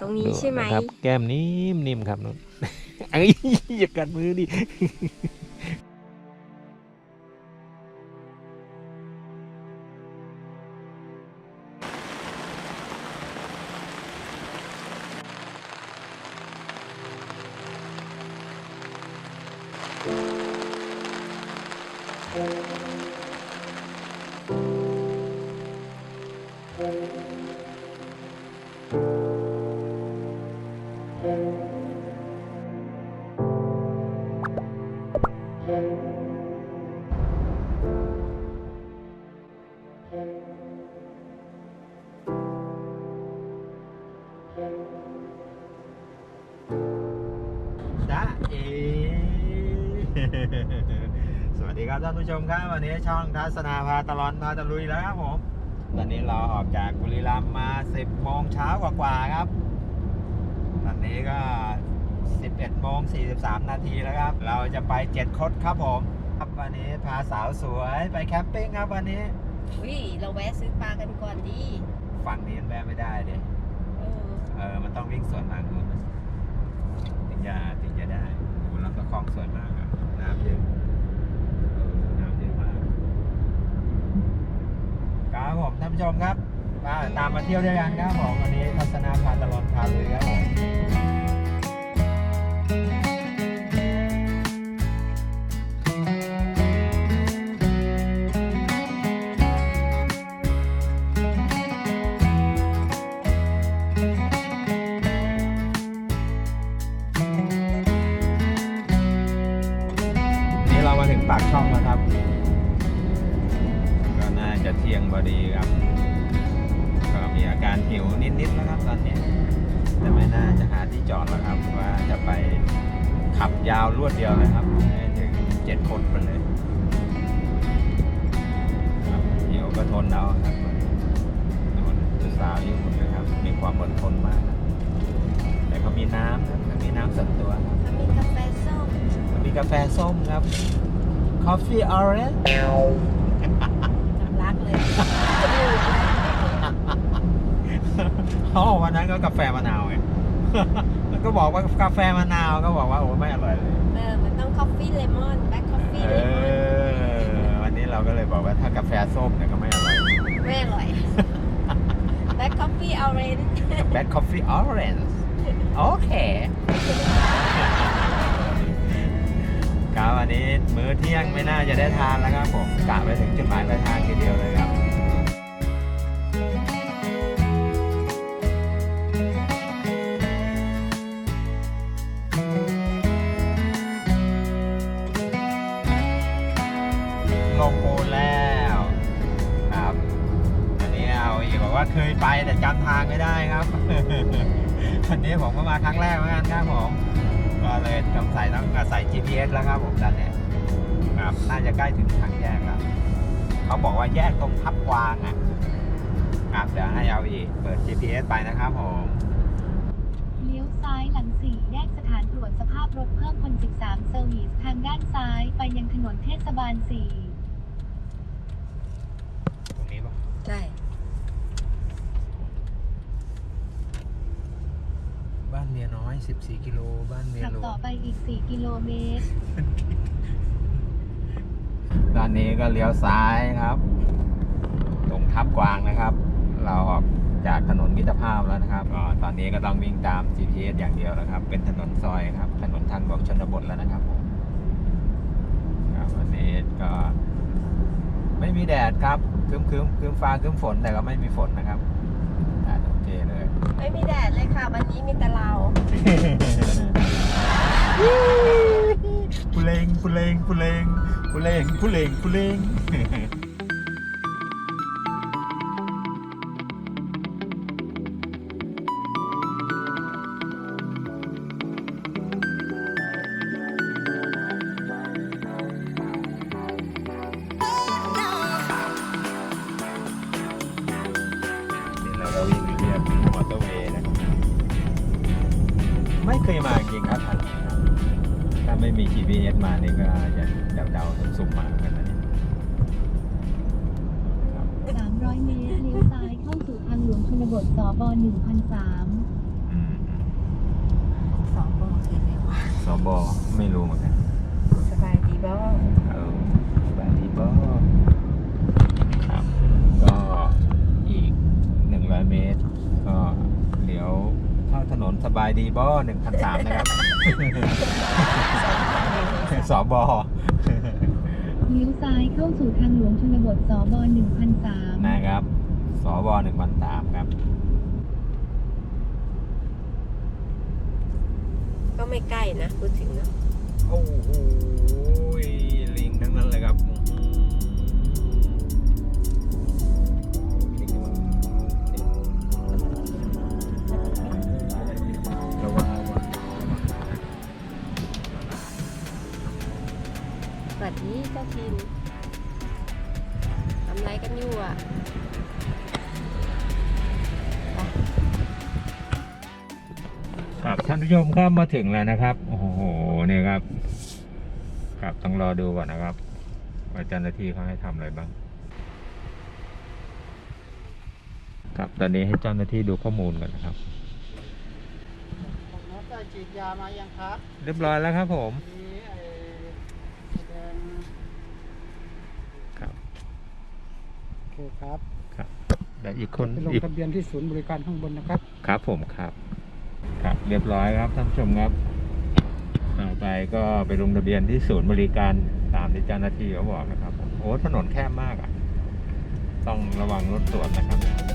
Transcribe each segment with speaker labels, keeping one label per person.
Speaker 1: ตรงนี้ใช่ไหม
Speaker 2: ดูนะครับ แก้มนิ่มนิ่มครับนุ่นเอ้ยอย่ากัดมือดิ สวัสดีครับท่านผู้ชมครับ วันนี้ช่องทัศนาพาตลอนพาตะลุยแล้วครับผมตอนนี้เราออกจากบุรีรัมย์มา 10โมงเช้ากว่าๆครับ ตอนนี้ก็ 11โมง43 นาทีแล้วครับ เราจะไปเจ็ดคดครับผมครับวันนี้พาสาวสวยไปแคมปิ้งครับวันนี้
Speaker 1: อุ้ยเราแวะซื้อปลากันก่อนดี
Speaker 2: ฝั่งนี้มันแวะไม่ได้เด็
Speaker 1: เออ
Speaker 2: เออมันต้องวิ่งสวนทางนู้นถึงจะถึง จะได้โอ้ลองสวยมากอะน้ำเยอะเออน้ำเยอะมากครับผมท่านผู้ชมครับมาตามมาเที่ยวด้วยกันครับผมวันนี้ทัศนาพาตลอดพาเลยครับผม ดีครับ ก็มีอาการหิวนิดๆแล้วครับตอนนี้ แต่ไม่น่าจะหาที่จอดแล้วครับ ว่าจะไปขับยาวรวดเดียวเลยครับให้ถึงเจ็ดคนไปเลยครับหิวก็ทนเอาครับนู่นผู้สาวญี่ปุ่นนะครับ มีความอดทนมากครับแต่เขามีน้ำครับมีน้ำส่วนตัวครับ
Speaker 1: มันมีกาแฟส้ม
Speaker 2: มีกาแฟส้มครับ Coffee Orange
Speaker 1: เขา
Speaker 2: บอกวันนั้นก็กาแฟมะนาวไง มันก็บอกว่ากาแฟมะนาวก็บอกว่าโอ้ไม่อร่อยเลย
Speaker 1: เออมันต้องคอฟฟี่เลมอนแบล็คคอฟฟี่
Speaker 2: เอ
Speaker 1: เลมอน
Speaker 2: อวันนี้เราก็เลยบอกว่าถ้ากาแฟส้มเนี่ยก็ไม่อร่อย
Speaker 1: ไม่อร่อยแบล็คคอฟฟี่ออเรนจ์
Speaker 2: Bad Coffee Orange โอเคครับวันนี้มื้อเที่ยงไม่น่าจะได้ทานแล้วครับผมกะไปถึงจุดหมายปลายทางทีเดียวเลยครับ ผมก็มาครั้งแรกเหมือนกันครับผม ก็เลยต้องใส่ต้องใส่ GPS แล้วครับผมตอนนี้ครับน่าจะใกล้ถึงทางแยกแล้วเขาบอกว่าแยกตรงทับกวางอะครับเดี๋ยวให้เอาอีกเปิด GPS ไปนะครับผม
Speaker 3: เลี้ยวซ้ายหลังสี่แยกสถานตรวจสภาพรถเพิ่มคน 13 เซอร์วิสทางด้านซ้ายไปยังถนนเทศบาล4
Speaker 2: ตรงนี้ป่ะ
Speaker 1: ใช่
Speaker 2: บ้านเมียน้อย 14 กิโล บ้านเมีย
Speaker 3: ขับ
Speaker 2: หลว
Speaker 3: ต่องไปอีก 4 กิโลเมตร
Speaker 2: ตอนนี้ก็เลี้ยวซ้ายครับ ตรงทับกวางนะครับ เราออกจากถนนมิตรภาพแล้วนะครับก็ตอนนี้ก็ต้องวิ่งตาม GPS อย่างเดียวแล้วครับ เป็นถนนซอยครับ ถนนทางหลวงชนบทแล้วนะครับผมครับวันนี้ก็ ไม่มีแดดครับครึ้มครึ้มครึ้มฟ้าครึ้มฝนแต่ก็ไม่มีฝนนะครับอ่าโอเคเลย
Speaker 1: ไม่มีแดดเลยค่ะ วันนี้มีแต่เรา
Speaker 2: ปุเลงปุเลงปุเลงปุเลงปุเลงปุเลง
Speaker 3: 300 เมตร เลี้ยวซ้ายเข้าสู่ทางหลวงชนบทสบ1003
Speaker 2: อืมสบไม่รู้เหมือนกัน
Speaker 1: สบายดีบ่
Speaker 2: เออแบนดีบอครับ ก็อีก100เมตร ก็เลี้ยวเข้าถนนสบายดีบอ1,300นะครับ สบ
Speaker 3: เลี้ยวซ้ายเข้าสู่ทางหลวงชนบทสบ1003
Speaker 2: นะครับสบ1,300ครับ
Speaker 1: ก็ไม่ใกล้นะพูดถึงเนอะ
Speaker 2: โอ้โหลิงทั้งนั้นเลยครับอื้อหือลิงมันระวังระวัง
Speaker 1: สวัสดีเจ้าทินทำไร กันอยู่อะ
Speaker 2: ครับท่านผู้ชมครับมาถึงแล้วนะครับ โอ้โหเนี่ยครับครับต้องรอดูก่อนนะครับว่าเจ้าหน้าที่เขาให้ทำอะไรบ้าง ครับตอนนี้ให้เจ้าหน้าที่ดูข้อมูลก่อนนะครับ
Speaker 4: ของน้องได้ฉีดยามายังครับ
Speaker 2: เรียบร้อยแล้วครับผม
Speaker 4: มีไอ้แดง
Speaker 2: ครับ
Speaker 4: โอ เคครับ
Speaker 2: ครับแต่อีกคน
Speaker 4: ไปลง
Speaker 2: อีก
Speaker 4: ทะเบียนที่ศูนย์บริการข้างบนนะครับ
Speaker 2: ครับผมครับ ครับ เรียบร้อยครับท่านผู้ชมครับต่อไปก็ไปลงทะเบียนที่ศูนย์บริการตามที่เจ้าหน้าที่เขาบอกนะครับผมโอ้ถนนแคบมากอะ ต้องระวังรถสวนนะครับ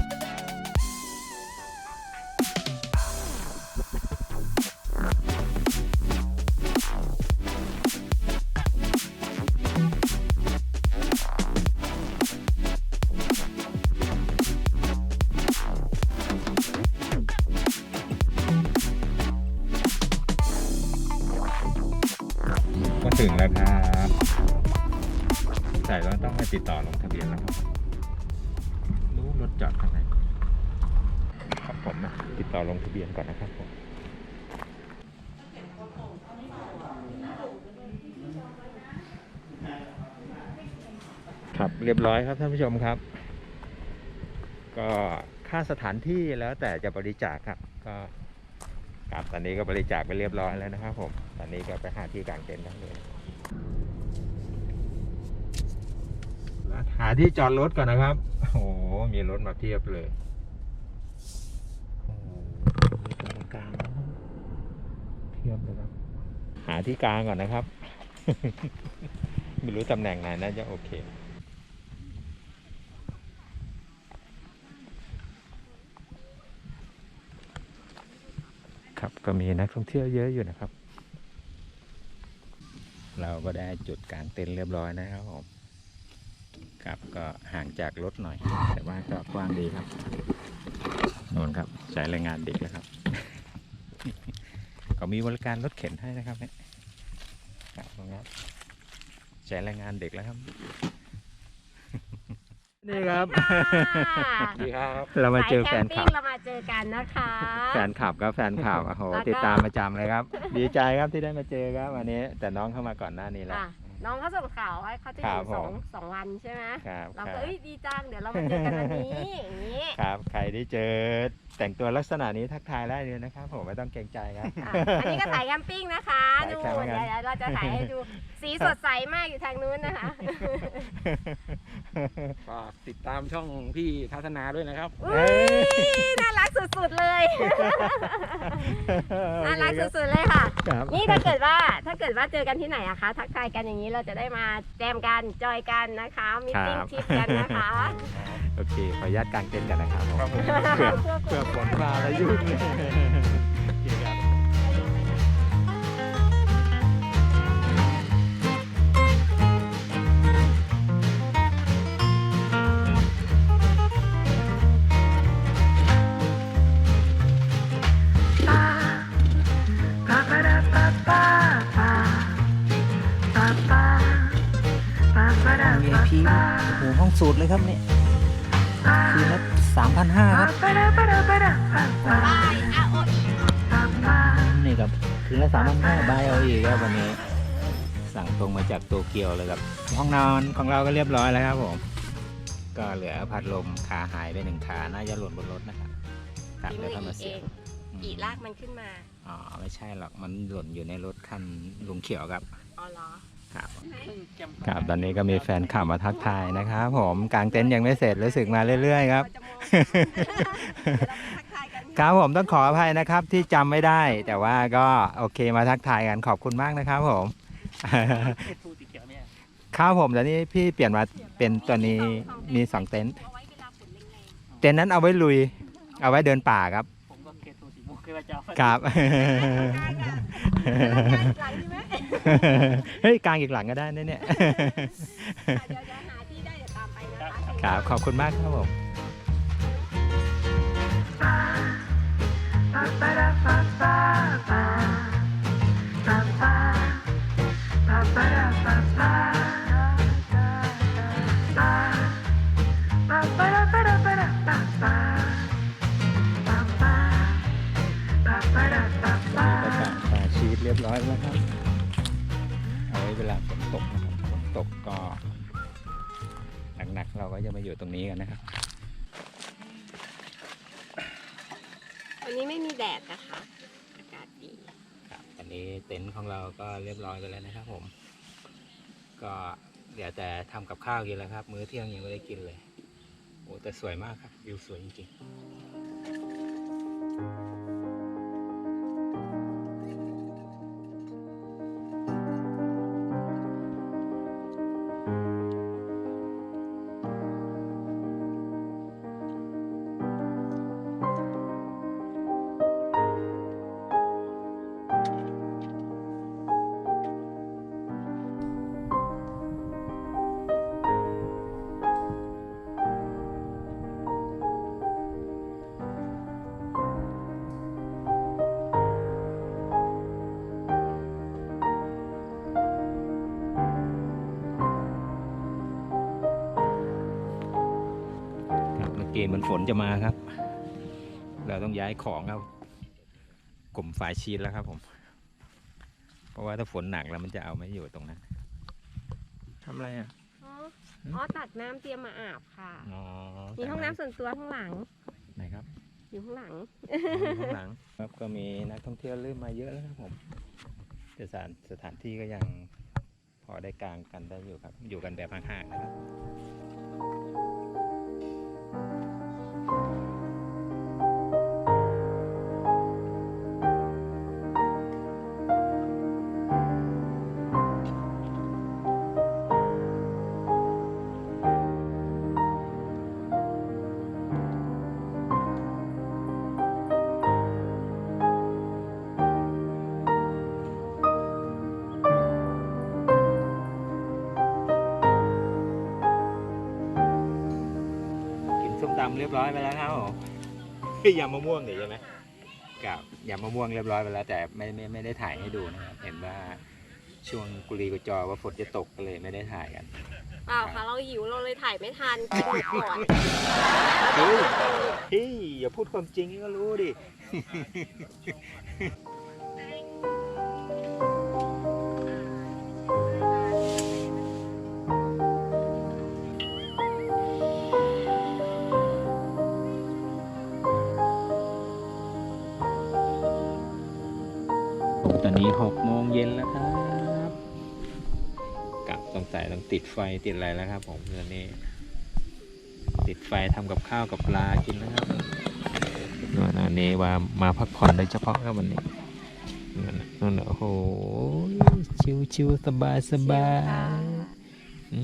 Speaker 2: ครับ เรียบร้อยครับท่านผู้ชมครับ ก็ค่าสถานที่แล้วแต่จะบริจาคครับ ก็ครับตอนนี้ก็บริจาคไปเรียบร้อยแล้วนะครับผมตอนนี้ก็ไปหาที่กางเต็นท์ได้เลยหาที่จอดรถก่อนนะครับ โอ้โห มีรถมาเทียบเลยตรงกลางเทียบเลยครับ หาที่กลางก่อนนะครับ ไม่รู้ตำแหน่งไหนน่าจะโอเค ครับ ก็มีนักท่องเที่ยวเยอะอยู่นะครับ เราก็ได้จุดกลางเต็นท์เรียบร้อยนะครับผมครับก็ห่างจากรถหน่อย แต่ว่าก็กว้างดีครับนนครับใช้แรงงานเด็กแล้วครับเขามีบริการรถเข็นให้นะครับเนี่ยครับตรงนี้ใช้แรงงานเด็กแล้วครับ นี่ครับ
Speaker 4: ดีครับ
Speaker 2: เรามาเจอแฟนคลับ
Speaker 1: สายมปิ้งเรามาเจอกันนะคะ
Speaker 2: แฟนคลับครับแฟนคลับโอ้โห
Speaker 1: แล้วก็
Speaker 2: ติดตามประจำเลยครับ ดีใจครับที่ได้มาเจอครับวันนี้ แต่น้องเข้ามาก่อนหน้านี้แล้ว
Speaker 1: อะน้องเขาส่งข่าวไว้เขาจะอ
Speaker 2: ครับ
Speaker 1: ยู่สอง
Speaker 2: ผม
Speaker 1: สองวันใช่ไหม
Speaker 2: ครับ
Speaker 1: เรา
Speaker 2: ค
Speaker 1: ก็
Speaker 2: รับ
Speaker 1: เอ้ยดีจังเดี๋ยวเรามาเจอกันวันนี้อย่างนี้
Speaker 2: ครับ ใครได้เจอแต่งตัวลักษณะนี้ทักทายได้เลยนะครับ ผมไม่ต้องเกรงใจครับ
Speaker 1: อะอันนี้ก็สายแคมปิ้งนะคะ
Speaker 2: สาย
Speaker 1: ดู
Speaker 2: แคมป์
Speaker 1: เดี๋ยว
Speaker 2: กัน
Speaker 1: เดี๋ยวเราจะถ่ายให้ดูสีสดใสมากอยู่ทางนู้นนะคะ
Speaker 4: ฝากติดตามช่องพี่ทัศนาด้วยนะครับ
Speaker 1: อุ้ยน่ารักสุดๆเลย น่ารักสุดๆเลยค่ะ
Speaker 2: ครับ
Speaker 1: นี่ถ้าเกิดว่าถ้าเกิดว่าเจอกันที่ไหนอะคะ ทักทายกันอย่างนี้เราจะได้มาแจมกันจอยกันนะคะมีติ้งทริปกันนะคะ
Speaker 2: โอเคขออนุญาตกางเต็นท์กันนะครับผม
Speaker 4: ครับผม
Speaker 2: เพื่อเพื่อฝนมาแล้วยุ่งเลยโอเคครับ
Speaker 5: VIP โอ้โหห้องสูตรเลยครับเนี่ยคืนละ สามพันห้าครับนี่ครับคืนละสามพันห้าบายเอาอีกครับวันนี้ สั่งตรงมาจากโตเกียวเลยครับ ห้องนอนของเราก็เรียบร้อยแล้วครับผม ก็เหลือพัดลมขาหายไปหนึ่งขา น่าจะหล่นบนรถนะครับครับ
Speaker 1: ทิ้
Speaker 5: ว
Speaker 1: ไว้
Speaker 5: เข้ามา
Speaker 1: อีกเสี
Speaker 5: ยบ
Speaker 1: อีลากมันขึ้นมา
Speaker 2: อ๋อ ไม่ใช่หรอก มันหล่นอยู่ในรถคันลุงเขียวครับ
Speaker 1: อ๋อเหรอ
Speaker 2: ครับครับตอนนี้ก็มีแฟนขับมาทักทายนะครับผมกางเต็นท์ยังไม่เสร็จรู้สึกมาเรื่อยๆครับ
Speaker 1: เราจะมองเดี๋ยวเราไปทักทายกัน
Speaker 2: ครับผมต้องขออภัยนะครับที่จำไม่ได้ แต่ว่าก็โอเคมาทักทายกันขอบคุณมากนะครับผม ครับผมแล้วนี่พี่เปลี่ยนมาเป็นตัวนี้มีสองเต็นท์
Speaker 1: เอาไว้เวลาฝนแรง
Speaker 2: เต็นท์นั้นเอาไว้ลุย เอาไว้เดินป่าครับ
Speaker 4: ผมก็เค ทูสีมุกเคยว่าจะเอา
Speaker 2: ครับ
Speaker 1: ๆหลังใช่ไหม
Speaker 2: เฮ้ยกลางอีกหลังก็ได้นะเนี่ย
Speaker 1: เดี๋ยวจะหาที่ได้เดี๋ยวตามไปนะคะ
Speaker 2: ครับ ขอบคุณมากครับผม รียบร้อยแล้วครับเอาไว้เวลาฝนตกนะครับฝนตกก็หนักๆเราก็จะมาอยู่ตรงนี้กันนะครับ
Speaker 1: วันนี้ไม่มีแดดนะคะอากาศดี
Speaker 2: ครับอันนี้เต็นท์ของเราก็เรียบร้อยไปแล้วนะครับผม ก็เดี๋ยวแต่ทำกับข้าวกินแล้วครับ มื้อเที่ยงยังไม่ได้กินเลยโอ้แต่สวยมากครับวิวสวยจริงๆ ฝนจะมาครับ เราต้องย้ายของครับ กลุ่มฝ่ายชีสแล้วครับผม เพราะว่าถ้าฝนหนักแล้วมันจะเอาไม่อยู่ตรงนั้นทำอะไรอะ
Speaker 1: อ๋ออ๋อตักน้ำเตรียมมาอาบค่ะ
Speaker 2: อ๋อ
Speaker 1: มีห้องน้ำส่วนตัวข้างหลัง
Speaker 2: ไหนครับ
Speaker 1: อยู่ข้างหลัง
Speaker 2: ข้างหลังครับก็มีนักท่องเที่ยวเริ่มมาเยอะแล้วครับผมแต่สถานสถานที่ก็ยังพอได้กลางกันได้อยู่ครับ อยู่กันแบบห่างๆนะครับ เรียบร้อยไปแล้วครับผมยำมะม่วงเดี๋ยวใช่ไหมกับยำมะม่วงเรียบร้อยไปแล้ว แต่ไม่ไม่ไม่ได้ถ่ายให้ดูนะครับเห็นว่าช่วงกุลีกุจอว่าฝนจะตกก็เลยไม่ได้ถ่ายกัน
Speaker 1: เปล่าค่ะเราหิวเราเลยถ่ายไม่ทันกินหมดก่อน
Speaker 2: เฮ้ยเฮ้ยอย่าพูดความจริงให้ก็รู้ดิ ต้องใส่ต้องติดไฟติดอะไรแล้วครับ ผมตอนนี้ ติดไฟทำกับข้าวกับปลากินนะครับนั่นนี่ว่ามาพักผ่อนโดยเฉพาะครับวันนี้นั่นน่ะนั่นน่ะโอ้โหชิวชิวๆสบายสบายอื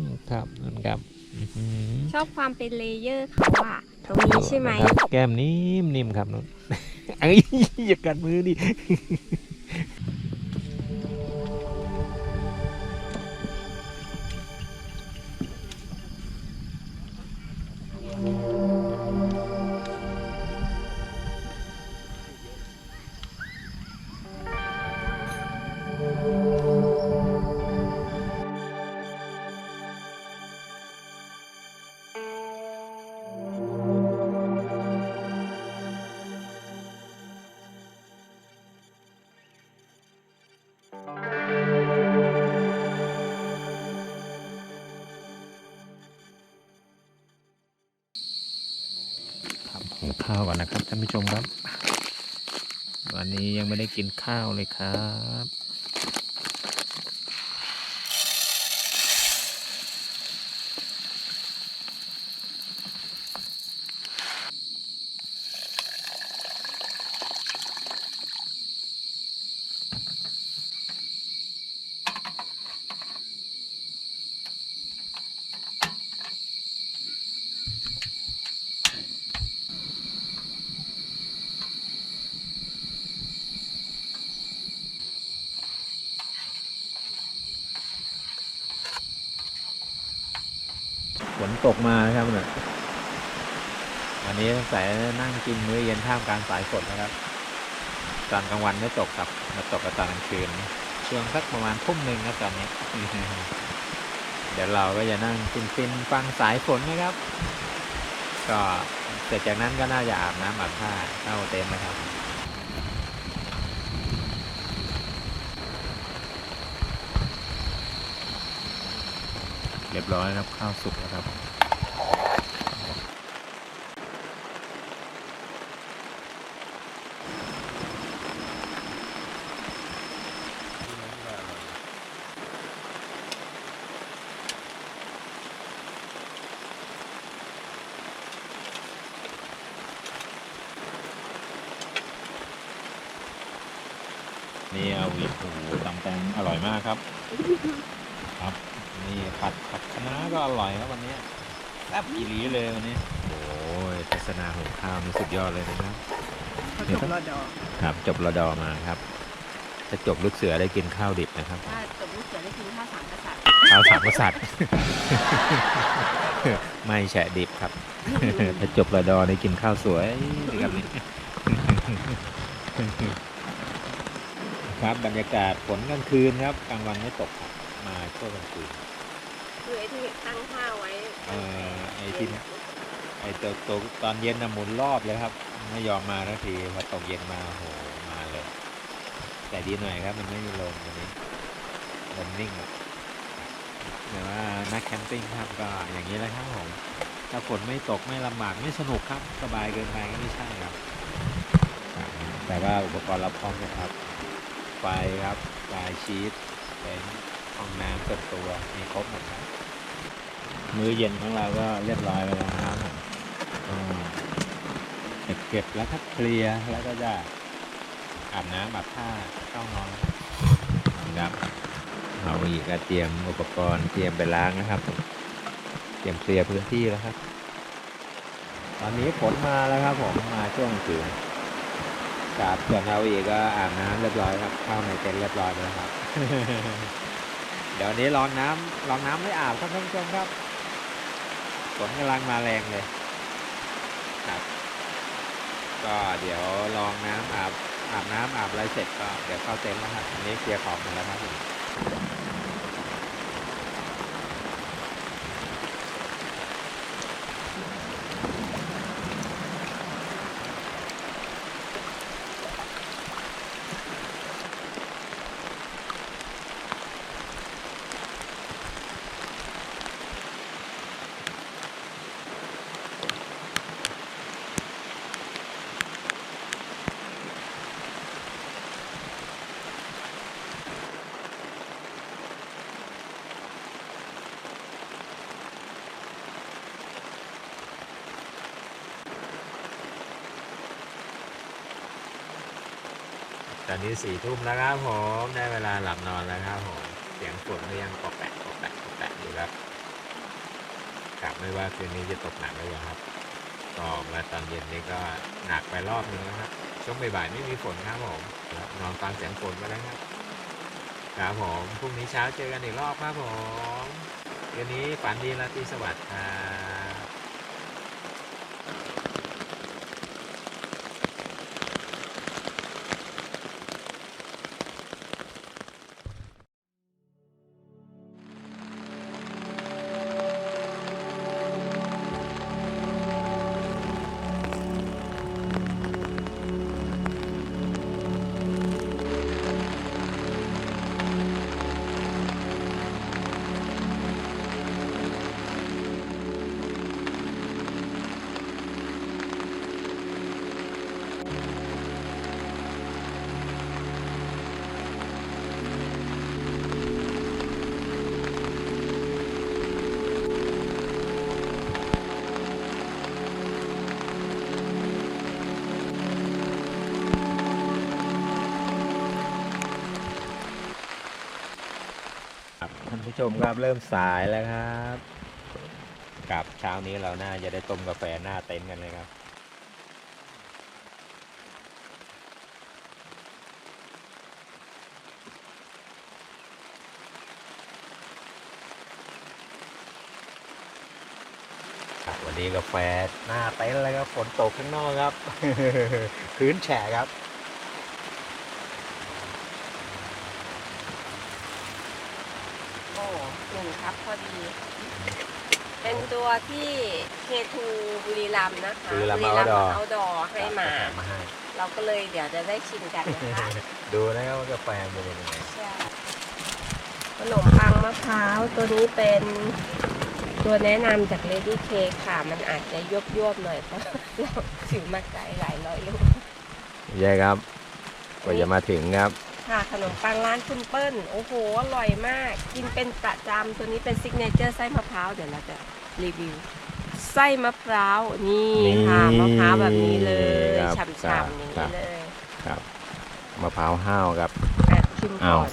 Speaker 2: มครับนั่นครับอื้อหือ
Speaker 1: ชอบความเป็นเลเยอร์เขาอะตรงนี้ใช่ไหม
Speaker 2: นะครับแก้มนิ่มนิ่มๆครับนุ่นเอ้ยอย่ากัดมือดิ กินข้าวก่อนนะครับท่านผู้ชมครับ วันนี้ยังไม่ได้กินข้าวเลยครับ ตกมาครับเนี่ยวันนี้สงสัยนั่งกินมื้อเย็นท่ามกลางสายฝนนะครับ ตอนกลางวันไม่ตกครับมาตกกับตอนกลางคืน ช่วงสักประมาณทุ่มหนึ่งครับตอนนี้ เดี๋ยวเราก็จะนั่งฟินฟินฟังสายฝนนะครับ ก็เสร็จจากนั้นก็น่าจะอาบน้ำอาบผ้าเข้าเต็นท์นะครับ รียบร้อยครับข้าวสุกแล้วครับนี่เอาอีกโอ้โหตำแตงอร่อยมากครับ นี่ผัดผัดคะน้าก็อร่อยครับวันนี้แซ่บอีหลีเลยวันนี้ โอ้ยทัศนาหุงข้าวนี่สุดยอดเลยนะครับจบรอดอครับ จบรอดอมาครับถ้าจบลูกเสือได้กินข้าวดิบนะครับ
Speaker 1: ถ้าจบลูกเสือได้กินข้าวสามกษัตริย์
Speaker 2: ข้าวสามกษัตริย์ ไม่แฉะดิบครับ ถ้าจบรอดอได้กินข้าวสวยดีครับนี่ ครับบรรยากาศฝนกลางคืนครับกลางวันไม่ตกครับมาช่วงกลางคืน
Speaker 1: คือไอ้ที่ ตั้งข้าวไว้
Speaker 2: เอ่อไอ้ที่ไอ้ตัวตัวตอนเย็นนะหมุนรอบเลยครับ ไม่ยอมมาทันทีพอตกเย็นมาโหมาเลย แต่ดีหน่อยครับ มันไม่มีลมวันนี้ลมนิ่งอะแต่ว่านักแคมปิ้งครับก็อย่างนี้แหละครับผมถ้าฝนไม่ตกไม่ลำบากไม่สนุกครับ สบายเกินไปก็ไม่ใช่ครับครับแต่ว่าอุปกรณ์รับพร้อมนะครับไฟครับไฟชีสเป็นห้องน้ำส่วนตัวมีครบหมดครับ มื้อเย็นของเราก็เรียบร้อยไปแล้วนะครับผมก็เก็บแล้วครับเคลียแล้วก็จะอาบน้ำอาบผ้าเข้านอนนะครับเอาอีกก็เตรียมอุปกรณ์เตรียมไปล้างนะครับ เตรียมเคลียพื้นที่แล้วครับ ตอนนี้ฝนมาแล้วครับผมมาช่วงคืนครับส่วนเอาอีกก็อาบน้ำเรียบร้อยครับเข้าในเต็นท์เรียบร้อยไปแล้วครับ เดี๋ยวนี้ลองน้ำลองน้ำไม่อาบครับท่านผู้ชมครับ ฝนกำลังมาแรงเลยครับ ก็เดี๋ยวลองน้ำอาบอาบน้ำอาบอะไรเสร็จก็เดี๋ยวเข้าเต็นท์แล้วครับอันนี้เคลียร์ของหมดแล้วครับ ตอนนี้สี่ทุ่มแล้วครับผมได้เวลาหลับนอนแล้วครับผมเสียงฝนก็ยังปอกแปะปอกแปะปอกแปะอยู่ครับกลับไม่ว่าคืนนี้จะตกหนักหรือเปล่าครับก็มาตอนเย็นนี้ก็หนักไปรอบนึงแล้วครับช่วงบ่ายๆไม่มีฝนครับผมนอนฟังเสียงฝนไปแล้วครับครับผมพรุ่งนี้เช้าเจอกันอีกรอบครับผมคืนนี้ฝันดีราตรีสวัสดิ์ครับ ชมครับเริ่มสายแล้วครับกับเช้านี้เราน่าจะได้ต้มกาแฟหน้าเต็นท์กันเลยครับวันนี้กาแฟหน้าเต็นท์แล้วครับฝนตกข้างนอกครับพื้นแฉะครับ
Speaker 1: โอ้หนึ่งครับพอดี เป็นตัว ที่เคทูบุรีรัมย์นะคะ
Speaker 2: บุรีรัมย์ Outdoor
Speaker 1: เอาดอให้มา
Speaker 2: มาให้
Speaker 1: เราก็เลยเดี๋ยวจะได้ชิมกันนะคะ
Speaker 2: ดูนะครับว่ากาแฟมันเป็นยังไง
Speaker 1: ใช่ขนมปังมะพร้าวตัวนี้เป็นตัวแนะนำจาก Lady Cake ค่ะ มันอาจจะยวบยวบๆหน่อยเพราะเราถือมาไกลหลายร้อยลูก
Speaker 2: ใช่ครับกว่าจะมาถึงครับ
Speaker 1: ค่ะขนมปังร้านคุณเปิ้ลโอ้โหอร่อยมาก กินเป็นประจำตัวนี้เป็นซิกเนเจอร์ไส้มะพร้าวเดี๋ยวเราจะรีวิวไส้มะพร้าวนี่ค่ะ
Speaker 2: นี่
Speaker 1: มะพร้าวแบบนี้เลย
Speaker 2: ครับ
Speaker 1: ฉ่ำๆอย่าง
Speaker 2: ครั
Speaker 1: นี้
Speaker 2: บ
Speaker 1: เลย
Speaker 2: ครับมะพร้าวห้าวครับ
Speaker 1: อะชิม
Speaker 2: อ้า
Speaker 1: ก่
Speaker 2: ว
Speaker 1: อน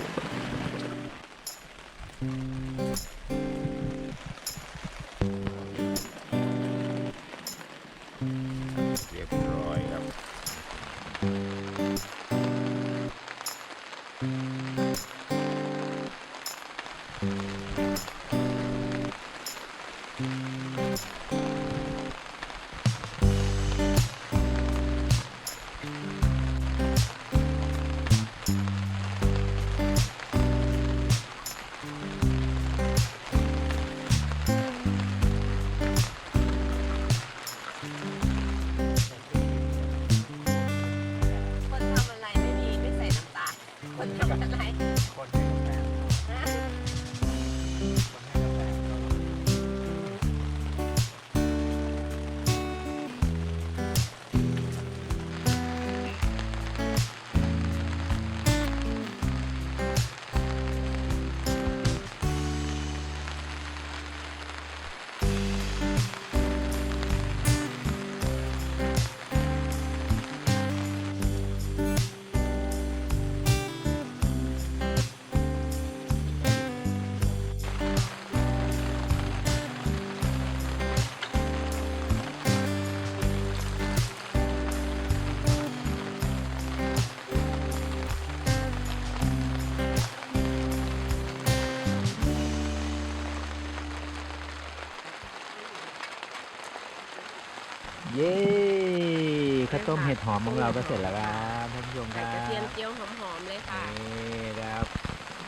Speaker 1: ต้
Speaker 2: มเห็ดหอมของเราก็เสร็จแล้วครับท่านผู้ชมค
Speaker 1: ใส่
Speaker 2: รับ
Speaker 1: กระเทียมเจียวหอมๆเลยค่ะ
Speaker 2: นี่ครับ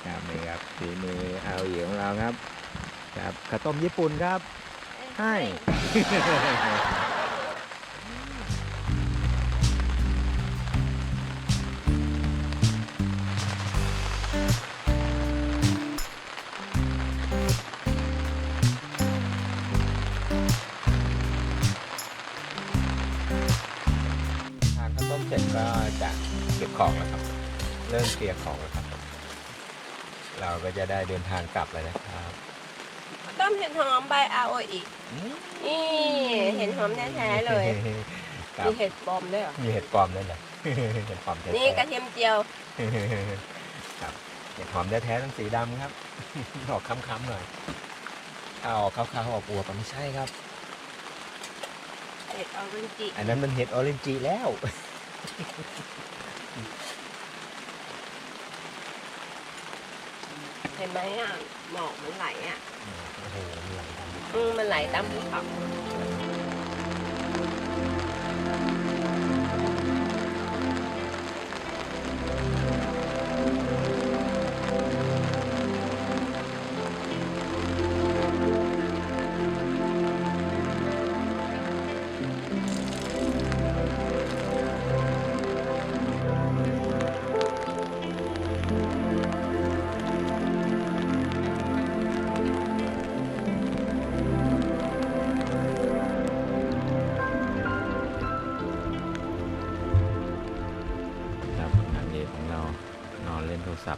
Speaker 2: ครับนี่ครับฝีมือเอาเหยียของเราครับ ครับข้าวต้มญี่ปุ่นครับ ให้ จก็จะเก็บของแล้วครับ เริ่มเคลียร์ของแล้วครับ เราก็จะได้เดินทางกลับเลยนะครับ
Speaker 1: ต้มเห็ดหอมใบอาโออีกนี่เห็ดหอมแท้ๆเลย
Speaker 2: ครับ
Speaker 1: มีเห็ดปลอมด้วยเหรอ
Speaker 2: มีเห็ดปลอมด้วยเหรอเห็ดปลอมแท้ๆ
Speaker 1: นี่กระเทียมเจียว
Speaker 2: ครับเห็ดหอมแท้ๆต้องสีดำครับออกค้ำๆหน่อยถ้าออกขาวๆออกอวบๆไม่ใช่ครับ
Speaker 1: เห็ดออรินจิ
Speaker 2: อันนั้นมันเห็ดออเรนจิแล้ว
Speaker 1: เห็นไหมอะหมอกมันไหลอะ
Speaker 2: โอ้โหมีหลายดำ
Speaker 1: อืมมันไหลตามภูเขา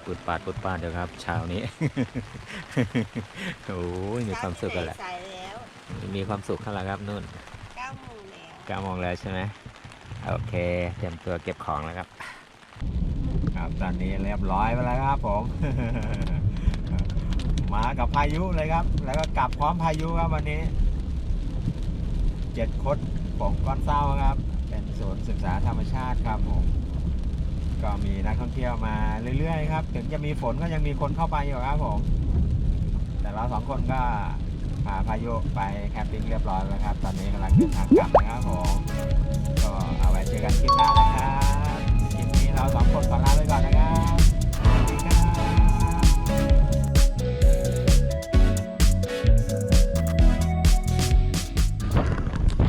Speaker 2: ปุดปาดปุดปาดเดี๋ยวครับเช้านี้ โอ้ยมีความสุขกันแหละ
Speaker 1: ใส่แล้ว
Speaker 2: มีความสุขกันแล้วครับนุ่น
Speaker 1: เก้าโมงแล้ว
Speaker 2: เก้าโมงแล้วใช่ไหมโอเค เตรียมตัวเก็บของแล้วครับ ครับตอนนี้เรียบร้อยไปแล้วครับผม มากับพายุเลยครับ แล้วก็กลับพร้อมพายุครับวันนี้เจ็ดคดผมก้อนเศร้าครับ เป็นศูนย์ศึกษาธรรมชาติครับผม ก็มีนักท่องเที่ยวมาเรื่อยๆครับ ถึงจะมีฝนก็ยังมีคนเข้าไปอยู่ครับผม แต่เราสองคนก็พาพายุไปแคมปิ้งเรียบร้อยแล้วครับ ตอนนี้กำลังเดินทางกลับนะครับผม ก็เอาไว้เจอกันคลิปหน้านะครับคลิปนี้เราสองคนขอลาไปก่อนนะครับ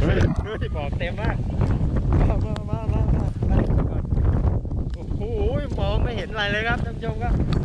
Speaker 2: เฮ้ยบอกเต็มมากมามามามามามาก่อนโอ้โหมอง ไม่เห็นอะไรเลยครับท่านผู้ชมครับ